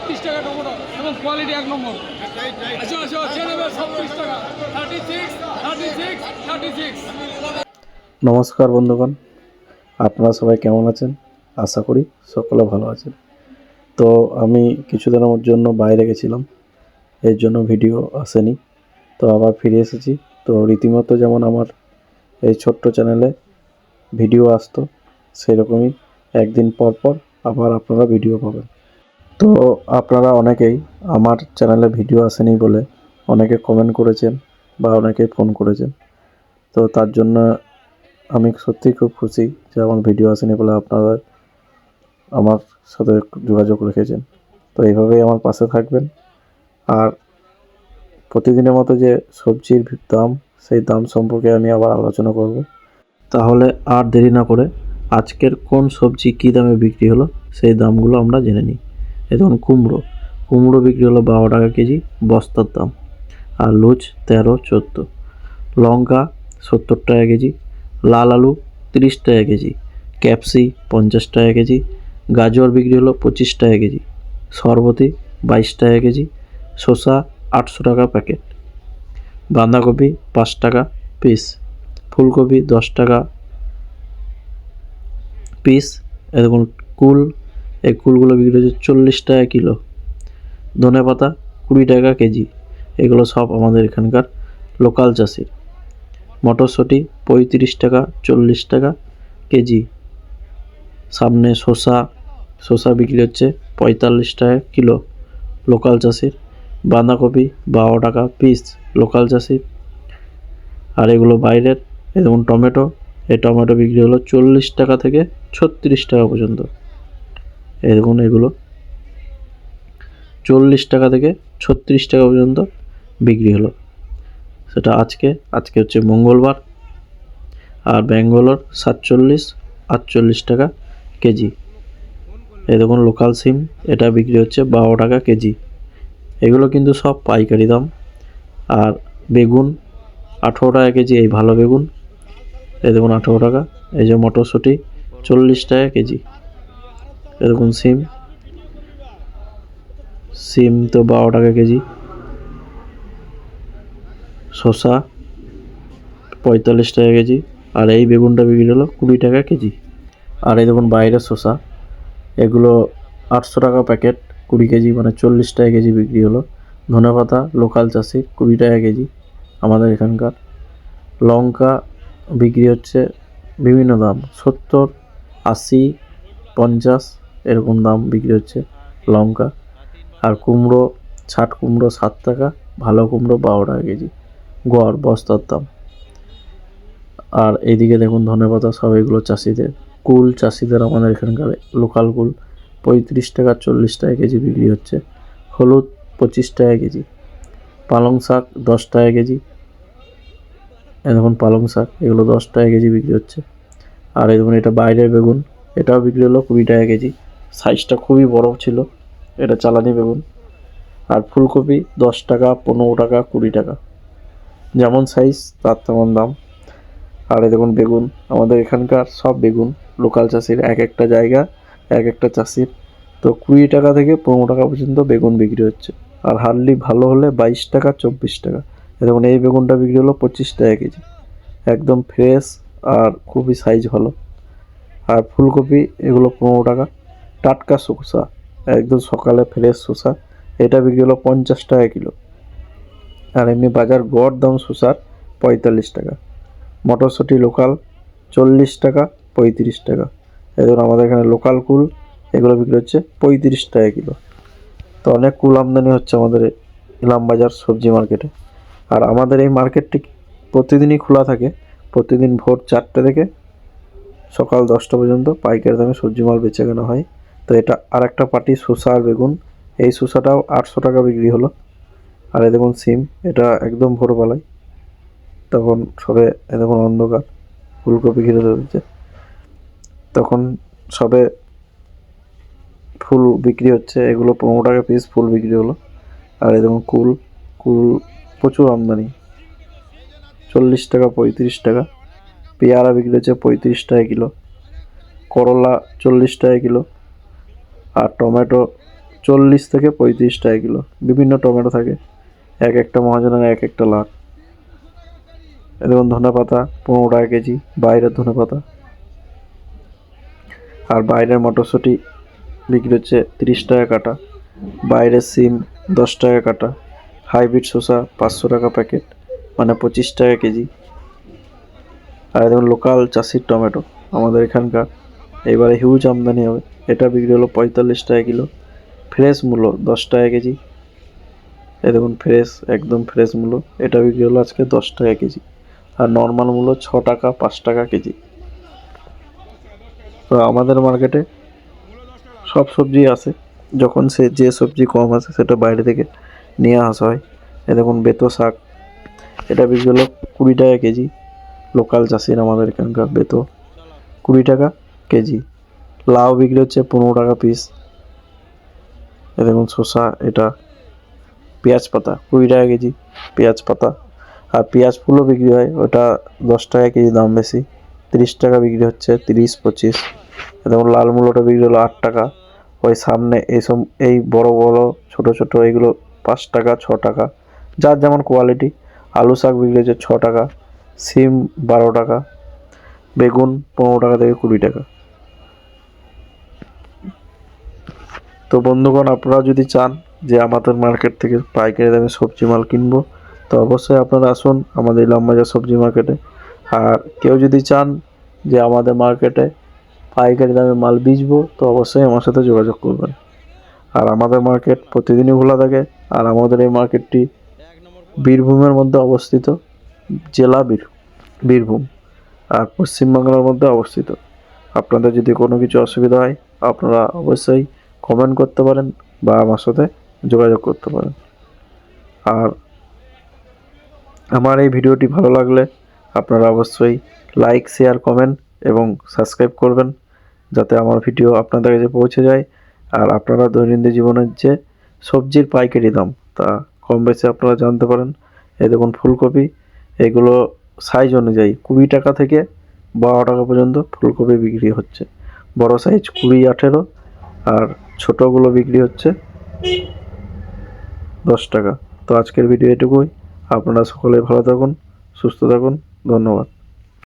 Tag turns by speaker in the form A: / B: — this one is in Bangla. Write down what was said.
A: ছত্রিশ টাকা টমেটো এবং কোয়ালিটি এক নম্বর। যে নেবে ছত্রিশ টাকা thirty six thirty six thirty six
B: নমস্কার বন্ধুগণ, আপনারা সবাই কেমন আছেন? আশা করি সকলে ভালো আছেন। তো আমি কিছুদিনের জন্য বাইরে গেছিলাম, এর জন্য ভিডিও আসেনি। তো আবার ফিরে এসেছি। তো রীতিমতো যেমন আমার এই ছোট্ট চ্যানেলে ভিডিও আসতো, সেরকমই একদিন পর পর আবার আপনারা ভিডিও পাবেন। তো আপনারা অনেকেই আমার চ্যানেলে ভিডিও আসেনি বলে অনেকে কমেন্ট করেছেন বা অনেকে ফোন করেছেন। তো তার জন্য আমি সত্যিই খুব খুশি যে আমার ভিডিও আসেনি বলে আপনারা আমার সাথে যোগাযোগ রেখেছেন। তো এইভাবেই আমার পাশে থাকবেন। আর প্রতিদিনের মতো যে সবজির দাম, সেই দাম সম্পর্কে আমি আবার আলোচনা করব। তাহলে আর দেরি না করে আজকের কোন সবজি কী দামে বিক্রি হলো, সেই দামগুলো আমরা জেনে নিই। এই দেখুন, কুমড়ো। কুমড়ো বিক্রি হলো বারো টাকা কেজি, বস্তার দাম। আর লুচ তেরো, চোদ্দ। লঙ্কা সত্তর টাকা কেজি, লাল আলু তিরিশ টাকা কেজি, ক্যাপসি পঞ্চাশ টাকা কেজি, গাজর বিক্রি হলো পঁচিশ টাকা কেজি সরবতি বাইশ টাকা কেজি, শসা আটশো টাকা প্যাকেট। বাঁধাকপি পাঁচ টাকা পিস, ফুলকপি দশ টাকা পিস। এরকম কুল এই কুলগুলো বিক্রি হচ্ছে চল্লিশ টাকা কিলো। ধনে পাতা কুড়ি টাকা কেজি। এগুলো সব আমাদের এখানকার লোকাল চাষির। মটরশুঁটি পঁয়ত্রিশ টাকা, চল্লিশ টাকা কেজি। সামনে শসা শসা বিক্রি হচ্ছে পঁয়তাল্লিশ টাকা কিলো লোকাল চাষির। বাঁধাকপি বারো টাকা পিস লোকাল চাষির। আর এগুলো বাইরের যেমন টমেটো, এই টমেটো বিক্রি হলো চল্লিশ টাকা থেকে ছত্রিশ টাকা পর্যন্ত। দেখুন এগুলো। চল্লিশ টাকা থেকে ছত্রিশ টাকা পর্যন্ত বিক্রি হলো। সেটা আজকে আজকে হচ্ছে মঙ্গলবার। আর ব্যাঙ্গালোর সাতচল্লিশ, আটচল্লিশ টাকা কেজি। এই দেখুন লোকাল সিম এটা বিক্রি হচ্ছে বারো টাকা কেজি। এগুলো কিন্তু সব পাইকারি দাম। আর বেগুন, আঠেরো টাকা কেজি, এই ভালো বেগুন। এই দেখুন আঠেরো টাকা। এই যে মটরশুঁটি, চল্লিশ টাকা কেজি। দেখুন সিম। সিম তো বারো টাকা কেজি। শসা পঁয়তাল্লিশ টাকা কেজি। আর এই বেগুনটা বিক্রি হলো কুড়ি টাকা কেজি। আর এই দেখুন বাইরের শসা, এগুলো আটশো টাকা প্যাকেট, কুড়ি কেজি মানে চল্লিশ টাকা কেজি বিক্রি হলো। ধনেপাতা লোকাল চাষি, কুড়ি টাকা কেজি আমাদের এখানকার। লঙ্কা বিক্রি হচ্ছে বিভিন্ন দাম, সত্তর, আশি, পঞ্চাশ। এরকম দাম বিক্রি হচ্ছে লঙ্কা। আর কুমড়ো, ছাট কুমড়ো সাত টাকা, ভালো কুমড়ো বারো টাকা কেজি। গড়, বস্তার দাম। আর এইদিকে দেখুন ধনেপাতা সব এগুলো চাষিদের। কুল চাষিদের আমাদের এখানকার লোকাল কুল পঁয়ত্রিশ টাকা চল্লিশ টাকা কেজি বিক্রি হচ্ছে। হলুদ পঁচিশ টাকা কেজি। পালং শাক দশ টাকা কেজি। দেখুন পালং শাক, এগুলো দশ টাকা কেজি বিক্রি হচ্ছে। আর এই দেখুন এটা বাইরের বেগুন, এটাও বিক্রি হলো কুড়ি টাকা কেজি। সাইজটা খুবই বড় ছিল। এটা চালানি বেগুন। আর ফুলকপি দশ টাকা, পনেরো টাকা, কুড়ি টাকা। যেমন সাইজ তার তেমন দাম। আর এই দেখুন বেগুন। আমাদের এখানকার সব বেগুন লোকাল চাষির এক একটা জায়গা, এক একটা চাষির। তো কুড়ি টাকা থেকে পনেরো টাকা পর্যন্ত বেগুন বিক্রি হচ্ছে। আর হার্ডলি ভালো হলে বাইশ টাকা, চব্বিশ টাকা। দেখুন, এই বেগুনটা বিক্রি হলো পঁচিশ টাকা কেজি। একদম ফ্রেশ আর খুবই সাইজ ভালো। আর ফুলকপি এগুলো পনেরো টাকা। টাটকা শসা, একদম সকালে ফ্রেশ শসা, এটা বিক্রি হলো পঞ্চাশ টাকা কিলো। আর এমনি বাজার গড় দাম শসার পঁয়তাল্লিশ টাকা। মটরশুঁটি লোকাল চল্লিশ টাকা, পঁয়ত্রিশ টাকা। ধরুন আমাদের এখানে লোকাল কুল, এগুলো বিক্রি হচ্ছে পঁয়ত্রিশ টাকা কিলো। তো অনেক কুল আমদানি হচ্ছে আমাদের এই ইলামবাজার সবজি মার্কেটে আর আমাদের এই মার্কেটটি প্রতিদিনই খোলা থাকে, প্রতিদিন ভোর চারটে থেকে সকাল দশটা পর্যন্ত পাইকারি দামে সবজি মাল বেচে কেনা হয়। তো এটা আর একটা পার্টি, শসা আর বেগুন। এই শসাটাও আটশো টাকা বিক্রি হলো। আর এই দেখুন সিম, এটা একদম ভোরবেলায়। তখন সবে, এ দেখুন অন্ধকার, ফুলকপি ঘিরে ধরেছে। তখন সবে ফুল বিক্রি হচ্ছে, এগুলো পনেরো টাকা পিস ফুল বিক্রি হলো। আর এ দেখুন কুল কুল প্রচুর আমদানি। চল্লিশ টাকা, পঁয়ত্রিশ টাকা। পেয়ারা বিক্রি হচ্ছে পঁয়ত্রিশ টাকা কিলো। করলা চল্লিশ টাকা কিলো। আর টমেটো চল্লিশ থেকে পঁয়ত্রিশ টাকা কিলো। বিভিন্ন টমেটো থাকে। এক একটা মহাজনের এক একটা লাখ। এ দেখুন ধনে পাতা পনেরো টাকা কেজি, বাইরের ধনে পাতা। আর বাইরের মটরশুঁটি বিক্রি হচ্ছে তিরিশ টাকা কাটা। বাইরের সিম দশ টাকা কাটা। হাইব্রিড শসা পাঁচশো টাকা প্যাকেট মানে পঁচিশ টাকা কেজি। আর দেখুন লোকাল চাষির টমেটো। আমাদের এখানকার। এবারে হিউজ আমদানি হবে। এটা বিক্রি হলো পঁয়তাল্লিশ টাকা কিলো। ফ্রেশ মূল্য দশ টাকা কেজি। এ দেখুন, ফ্রেশ, একদম ফ্রেশ মূল্য। এটা বিক্রি হলো আজকে দশ টাকা কেজি। আর নর্মাল মূল্য ছ টাকা, পাঁচ টাকা কেজি। তো আমাদের মার্কেটে সব সবজি আসে যখন সে যে সবজি কম আসে সেটা বাইরে থেকে নিয়ে আসা হয়। এ দেখুন, বেতো শাক। এটা বিক্রি হলো কুড়ি টাকা কেজি। লোকাল চাষির আমাদের এখানকার বেতো। কুড়ি টাকা কেজি। লাউ বিক্রি হচ্ছে পনেরো টাকা পিস এ দেখুন শসা, এটা পেঁয়াজ পাতা, কুড়ি টাকা কেজি, পেঁয়াজ পাতা। আর পেঁয়াজ ফুলও বিক্রি হয়, ওটা দশ টাকা কেজি দাম বেশি। তিরিশ টাকা বিক্রি হচ্ছে, তিরিশ, পঁচিশ। এ দেখুন লাল মূলোটা বিক্রি হলো আট টাকা। ওই সামনে এইসব, এই বড় বড়, ছোট ছোট, এইগুলো পাঁচ টাকা, ছ টাকা। যার যেমন কোয়ালিটি আলু শাক বিক্রি হচ্ছে ছ টাকা, সিম বারো টাকা, বেগুন পনেরো টাকা থেকে কুড়ি টাকা। তো বন্ধুগণ, আপনারা যদি চান যে আমাদের মার্কেট থেকে পাইকারি দামে সবজি মাল কিনবো, তো অবশ্যই আপনারা আসুন আমাদের ইলামবাজার সবজি মার্কেটে আর কেউ যদি চান যে আমাদের মার্কেটে পাইকারি দামে মাল বেচবো, তো অবশ্যই আমার সাথে যোগাযোগ করবেন। আর আমাদের মার্কেট প্রতিদিনই খোলা থাকে, আর আমাদের এই মার্কেটটি বীরভূমের মধ্যে অবস্থিত, জেলা বীর, বীরভূম। আর পশ্চিমবাংলার মধ্যে অবস্থিত। আপনাদের যদি কোনো কিছু অসুবিধা হয়, আপনারা অবশ্যই কমেন্ট করতে পারেন বা আমার সাথে যোগাযোগ করতে পারেন। আর আমার এই ভিডিওটি ভালো লাগলে আপনারা অবশ্যই লাইক শেয়ার কমেন্ট এবং সাবস্ক্রাইব করবেন যাতে আমার ভিডিও আপনাদের কাছে পৌঁছে যায়। আর আপনারা দৈনন্দিন জীবনের যে সবজির পাইকারি দাম তা কম বেশি আপনারা জানতে পারেন। এই দেখুন ফুলকপি, এগুলো সাইজ অনুযায়ী কুড়ি টাকা থেকে বারো টাকা পর্যন্ত ফুলকপি বিক্রি হচ্ছে। বড় সাইজ কুড়ি আঠেরো আর ছোটোগুলো বিক্রি হচ্ছে দশ টাকা। তো আজকের ভিডিও এটুকুই। আপনারা সকলে ভালো থাকুন, সুস্থ থাকুন। ধন্যবাদ।